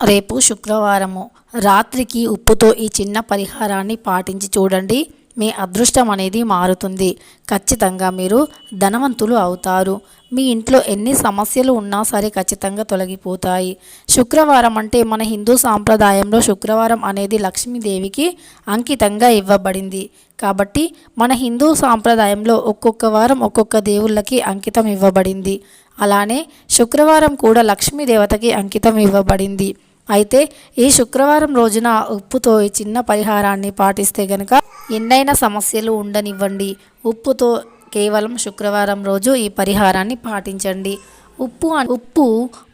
రేపు శుక్రవారము రాత్రికి ఉప్పుతో ఈ చిన్న పరిహారాన్ని పాటించి చూడండి. మీ అదృష్టం అనేది మారుతుంది. ఖచ్చితంగా మీరు ధనవంతులు అవుతారు. మీ ఇంట్లో ఎన్ని సమస్యలు ఉన్నా సరే ఖచ్చితంగా తొలగిపోతాయి. శుక్రవారం అంటే మన హిందూ సాంప్రదాయంలో శుక్రవారం అనేది లక్ష్మీదేవికి అంకితంగా ఇవ్వబడింది. కాబట్టి మన హిందూ సాంప్రదాయంలో ఒక్కొక్క వారం ఒక్కొక్క దేవుళ్ళకి అంకితం ఇవ్వబడింది. అలానే శుక్రవారం కూడా లక్ష్మీదేవతకి అంకితం ఇవ్వబడింది. అయితే ఈ శుక్రవారం రోజున ఉప్పుతో ఈ చిన్న పరిహారాన్ని పాటిస్తే గనక ఎన్నైనా సమస్యలు ఉండనివ్వండి. ఉప్పుతో కేవలం శుక్రవారం రోజు ఈ పరిహారాన్ని పాటించండి. ఉప్పు ఉప్పు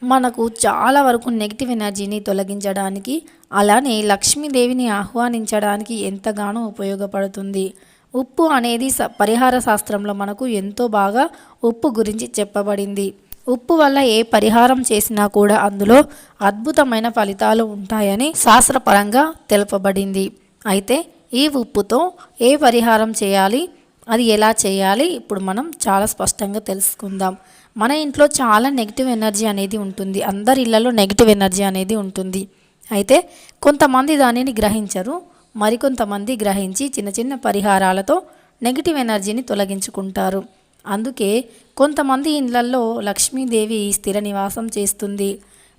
మనకు చాలా వరకు నెగిటివ్ ఎనర్జీని తొలగించడానికి అలానే లక్ష్మీదేవిని ఆహ్వానించడానికి ఎంతగానో ఉపయోగపడుతుంది. ఉప్పు అనేది పరిహార శాస్త్రంలో మనకు ఎంతో బాగా ఉప్పు గురించి చెప్పబడింది. ఉప్పు వల్ల ఏ పరిహారం చేసినా కూడా అందులో అద్భుతమైన ఫలితాలు ఉంటాయని శాస్త్రపరంగా తెలుపబడింది. అయితే ఈ ఉప్పుతో ఏ పరిహారం చేయాలి? అది ఎలా చేయాలి? ఇప్పుడు మనం చాలా స్పష్టంగా తెలుసుకుందాం. మన ఇంట్లో చాలా నెగిటివ్ ఎనర్జీ అనేది ఉంటుంది. అందరి ఇళ్ళలో నెగిటివ్ ఎనర్జీ అనేది ఉంటుంది. అయితే కొంతమంది దానిని గ్రహించరు. మరికొంతమంది గ్రహించి చిన్న చిన్న పరిహారాలతో నెగిటివ్ ఎనర్జీని తొలగించుకుంటారు. అందుకే కొంతమంది ఇళ్ళల్లో లక్ష్మీదేవి స్థిర నివాసం చేస్తుంది.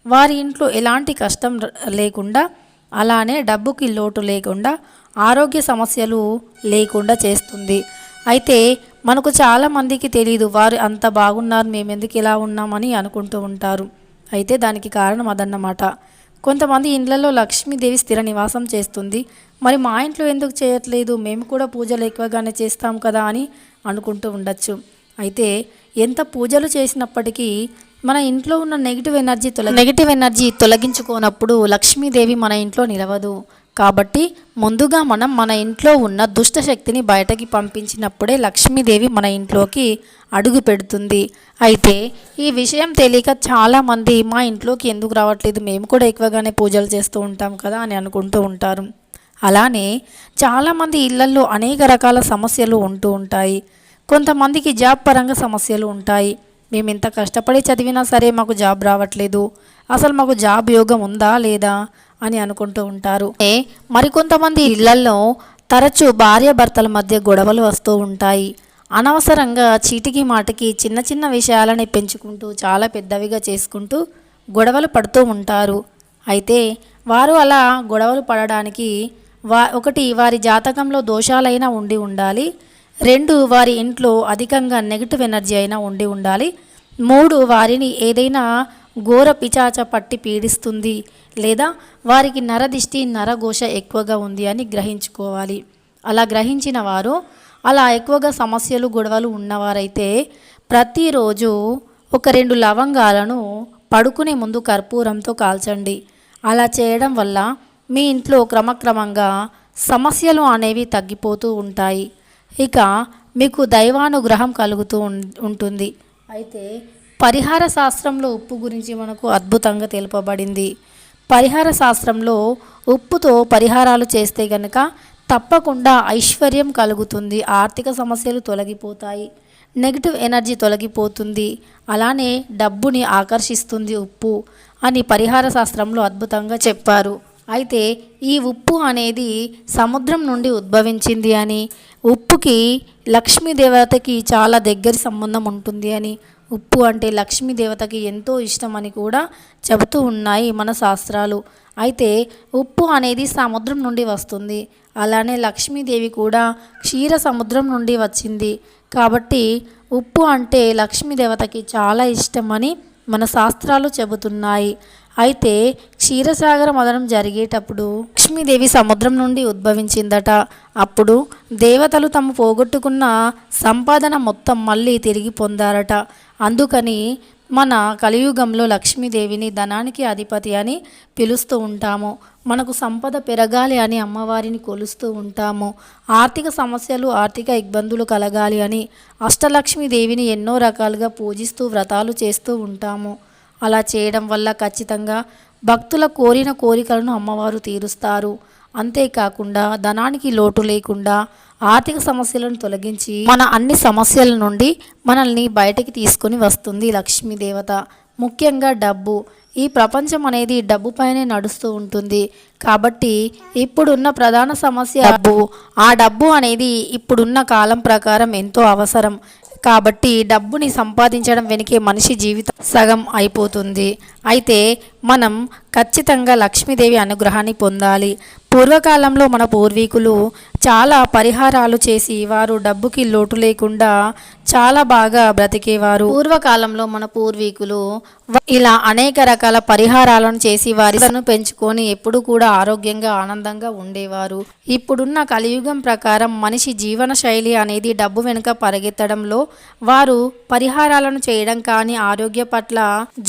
వారి ఇంట్లో ఎలాంటి కష్టం లేకుండా అలానే డబ్బుకి లోటు లేకుండా ఆరోగ్య సమస్యలు లేకుండా చేస్తుంది. అయితే మనకు చాలామందికి తెలియదు వారు అంత బాగున్నారు మేము ఎందుకు ఇలా ఉన్నామని అనుకుంటూ ఉంటారు. అయితే దానికి కారణం అదన్నమాట. కొంతమంది ఇండ్లలో లక్ష్మీదేవి స్థిర నివాసం చేస్తుంది. మరి మా ఇంట్లో ఎందుకు చేయట్లేదు? మేము కూడా పూజలు ఎక్కువగానే చేస్తాం కదా అని అనుకుంటూ ఉండొచ్చు. అయితే ఎంత పూజలు చేసినప్పటికీ మన ఇంట్లో ఉన్న నెగిటివ్ ఎనర్జీ తొల నెగిటివ్ ఎనర్జీ తొలగించుకోనప్పుడు లక్ష్మీదేవి మన ఇంట్లో నిలవదు. కాబట్టి ముందుగా మనం మన ఇంట్లో ఉన్న దుష్ట శక్తిని బయటకి పంపించినప్పుడే లక్ష్మీదేవి మన ఇంట్లోకి అడుగు పెడుతుంది. అయితే ఈ విషయం తెలియక చాలామంది మా ఇంట్లోకి ఎందుకు రావట్లేదు? మేము కూడా ఎక్కువగానే పూజలు చేస్తూ ఉంటాం కదా అని అనుకుంటూ ఉంటారు. అలానే చాలామంది ఇళ్ళల్లో అనేక రకాల సమస్యలు ఉంటూ ఉంటాయి. కొంతమందికి జాబ్ పరంగా సమస్యలు ఉంటాయి. మేము ఇంత కష్టపడి చదివినా సరే మాకు జాబ్ రావట్లేదు. అసలు మాకు జాబ్ యోగం ఉందా లేదా అని అనుకుంటూ ఉంటారు. ఏ మరికొంతమంది ఇళ్ళల్లో తరచూ భార్యాభర్తల మధ్య గొడవలు వస్తూ ఉంటాయి. అనవసరంగా చీటికి మాటికి చిన్న చిన్న విషయాలని పెంచుకుంటూ చాలా పెద్దవిగా చేసుకుంటూ గొడవలు పడుతూ ఉంటారు. అయితే వారు అలా గొడవలు పడడానికి వా ఒకటి వారి జాతకంలో దోషాలైనా ఉండి ఉండాలి. రెండు వారి ఇంట్లో అధికంగా నెగిటివ్ ఎనర్జీ అయినా ఉండి ఉండాలి. మూడు వారిని ఏదైనా ఘోర పిచాచ పట్టి పీడిస్తుంది లేదా వారికి నరదిష్టి నరఘోష ఎక్కువగా ఉంది అని గ్రహించుకోవాలి. అలా గ్రహించిన వారు అలా ఎక్కువగా సమస్యలు గొడవలు ఉన్నవారైతే ప్రతిరోజు ఒక రెండు లవంగాలను పడుకునే ముందు కర్పూరంతో కాల్చండి. అలా చేయడం వల్ల మీ ఇంట్లో క్రమక్రమంగా సమస్యలు అనేవి తగ్గిపోతూ ఉంటాయి. ఇక మీకు దైవానుగ్రహం కలుగుతూ ఉం- ఉంటుంది. అయితే పరిహార శాస్త్రంలో ఉప్పు గురించి మనకు అద్భుతంగా తెలుపబడింది. పరిహార శాస్త్రంలో ఉప్పుతో పరిహారాలు చేస్తే గనక తప్పకుండా ఐశ్వర్యం కలుగుతుంది. ఆర్థిక సమస్యలు తొలగిపోతాయి. నెగిటివ్ ఎనర్జీ తొలగిపోతుంది. అలానే డబ్బుని ఆకర్షిస్తుంది ఉప్పు అని పరిహార శాస్త్రంలో అద్భుతంగా చెప్పారు. అయితే ఈ ఉప్పు అనేది సముద్రం నుండి ఉద్భవించింది అని ఉప్పుకి లక్ష్మీ దేవతకి చాలా దగ్గరి సంబంధం ఉంటుంది అని ఉప్పు అంటే లక్ష్మీ దేవతకి ఎంతో ఇష్టం అని కూడా చెబుతూ ఉన్నాయి మన శాస్త్రాలు. అయితే ఉప్పు అనేది సముద్రం నుండి వస్తుంది. అలానే లక్ష్మీదేవి కూడా క్షీర సముద్రం నుండి వచ్చింది. కాబట్టి ఉప్పు అంటే లక్ష్మీ దేవతకి చాలా ఇష్టమని మన శాస్త్రాలు చెబుతున్నాయి. అయితే క్షీరసాగర మదనం జరిగేటప్పుడు లక్ష్మీదేవి సముద్రం నుండి ఉద్భవించిందట. అప్పుడు దేవతలు తమ పోగొట్టుకున్న సంపాదన మొత్తం మళ్ళీ తిరిగి పొందారట. అందుకని మన కలియుగంలో లక్ష్మీదేవిని ధనానికి అధిపతి అని పిలుస్తూ ఉంటాము. మనకు సంపద పెరగాలి అని అమ్మవారిని కొలుస్తూ ఉంటాము. ఆర్థిక సమస్యలు ఆర్థిక ఇబ్బందులు కలగాలి అని అష్టలక్ష్మీదేవిని ఎన్నో రకాలుగా పూజిస్తూ వ్రతాలు చేస్తూ ఉంటాము. అలా చేయడం వల్ల ఖచ్చితంగా భక్తుల కోరిన కోరికలను అమ్మవారు తీరుస్తారు. అంతేకాకుండా ధనానికి లోటు లేకుండా ఆర్థిక సమస్యలను తొలగించి మన అన్ని సమస్యల నుండి మనల్ని బయటకి తీసుకొని వస్తుంది లక్ష్మీదేవత ముఖ్యంగా డబ్బు. ఈ ప్రపంచం అనేది డబ్బు పైనే నడుస్తూ ఉంటుంది. కాబట్టి ఇప్పుడున్న ప్రధాన సమస్య డబ్బు. ఆ డబ్బు అనేది ఇప్పుడున్న కాలం ప్రకారం ఎంతో అవసరం. కాబట్టి డబ్బుని సంపాదించడం వెనుకే మనిషి జీవితం సగం అయిపోతుంది. అయితే మనం ఖచ్చితంగా లక్ష్మీదేవి అనుగ్రహాన్ని పొందాలి. పూర్వకాలంలో మన పూర్వీకులు చాలా పరిహారాలు చేసి వారు డబ్బుకి లోటు లేకుండా చాలా బాగా బ్రతికేవారు. పూర్వకాలంలో మన పూర్వీకులు ఇలా అనేక రకాల పరిహారాలను చేసి వారిను పెంచుకొని ఎప్పుడు కూడా ఆరోగ్యంగా ఆనందంగా ఉండేవారు. ఇప్పుడున్న కలియుగం ప్రకారం మనిషి జీవన శైలి అనేది డబ్బు వెనుక పరిగెత్తడంలో వారు పరిహారాలను చేయడం కానీ ఆరోగ్య పట్ల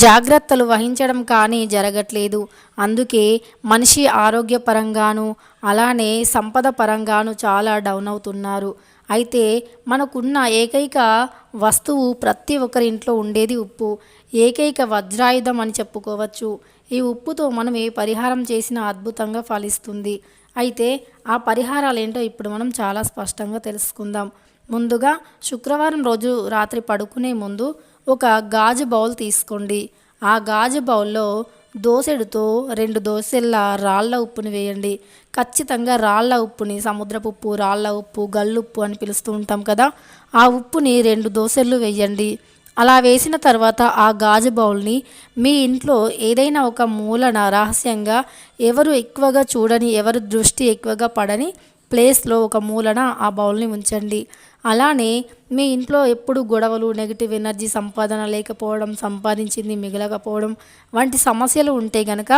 జాగ్రత్తలు వహించడం కానీ జరగట్లేదు. అందుకే మనిషి ఆరోగ్యపరంగాను అలానే సంపద పరంగాను చాలా డౌన్ అవుతున్నారు. అయితే మనకున్న ఏకైక వస్తువు ప్రతి ఒక్కరి ఇంట్లో ఉండేది ఉప్పు. ఏకైక వజ్రాయుధం అని చెప్పుకోవచ్చు. ఈ ఉప్పుతో మనం ఏ పరిహారం చేసినా అద్భుతంగా ఫలిస్తుంది. అయితే ఆ పరిహారాలు ఏంటో ఇప్పుడు మనం చాలా స్పష్టంగా తెలుసుకుందాం. ముందుగా శుక్రవారం రోజు రాత్రి పడుకునే ముందు ఒక గాజు బౌల్ తీసుకోండి. ఆ గాజు బౌల్లో దోసెడుతో రెండు దోసెల్ల రాళ్ళ ఉప్పుని వేయండి. ఖచ్చితంగా రాళ్ళ ఉప్పుని సముద్రపు ఉప్పు రాళ్ళ ఉప్పు గల్లుప్పు అని పిలుస్తూ ఉంటాం కదా. ఆ ఉప్పుని రెండు దోసెళ్ళు వేయండి. అలా వేసిన తర్వాత ఆ గాజు బౌల్ని మీ ఇంట్లో ఏదైనా ఒక మూలన రహస్యంగా ఎవరు ఎక్కువగా చూడని ఎవరు దృష్టి ఎక్కువగా పడని ప్లేస్లో ఒక మూలన ఆ బౌల్ని ఉంచండి. అలానే మీ ఇంట్లో ఎప్పుడు గొడవలు నెగిటివ్ ఎనర్జీ సంపాదన లేకపోవడం సంపాదించింది మిగలకపోవడం వంటి సమస్యలు ఉంటే గనక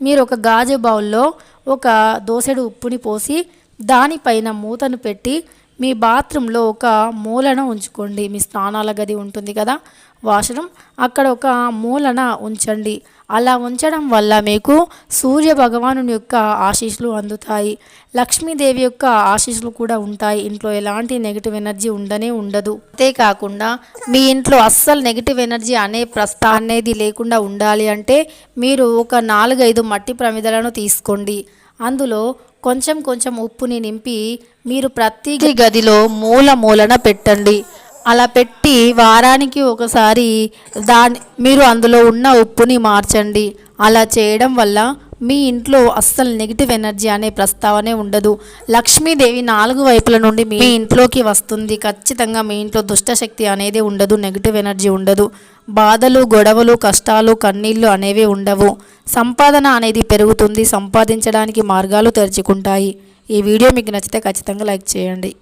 మీరు ఒక గాజు బౌల్లో ఒక దోసెడు ఉప్పుని పోసి దానిపైన మూతను పెట్టి మీ బాత్రూంలో ఒక మూలన ఉంచుకోండి. మీ స్నానాల గది ఉంటుంది కదా? వాష్రూమ్. అక్కడ ఒక మూలన ఉంచండి. అలా ఉంచడం వల్ల మీకు సూర్య భగవాను యొక్క ఆశీస్సులు అందుతాయి. లక్ష్మీదేవి యొక్క ఆశీస్సులు కూడా ఉంటాయి. ఇంట్లో ఎలాంటి నెగిటివ్ ఎనర్జీ ఉండనే ఉండదు. అంతేకాకుండా మీ ఇంట్లో అస్సలు నెగిటివ్ ఎనర్జీ అనే ప్రస్థ అనేది లేకుండా ఉండాలి అంటే మీరు ఒక నాలుగైదు మట్టి ప్రమిదలను తీసుకోండి. అందులో కొంచెం కొంచెం ఉప్పుని నింపి మీరు ప్రతి గదిలో మూల మూలన పెట్టండి. అలా పెట్టి వారానికి ఒకసారి దాని మీరు అందులో ఉన్న ఉప్పుని మార్చండి. అలా చేయడం వల్ల మీ ఇంట్లో అస్సలు నెగిటివ్ ఎనర్జీ అనే ప్రస్తావనే ఉండదు. లక్ష్మీదేవి నాలుగు వైపుల నుండి మీ ఇంట్లోకి వస్తుంది. ఖచ్చితంగా మీ ఇంట్లో దుష్టశక్తి అనేది ఉండదు నెగిటివ్ ఎనర్జీ ఉండదు. బాధలు గొడవలు కష్టాలు కన్నీళ్ళు అనేవి ఉండవు. సంపాదన అనేది పెరుగుతుంది సంపాదించడానికి మార్గాలు తెరుచుకుంటాయి. ఈ వీడియో మీకు నచ్చితే ఖచ్చితంగా లైక్ చేయండి.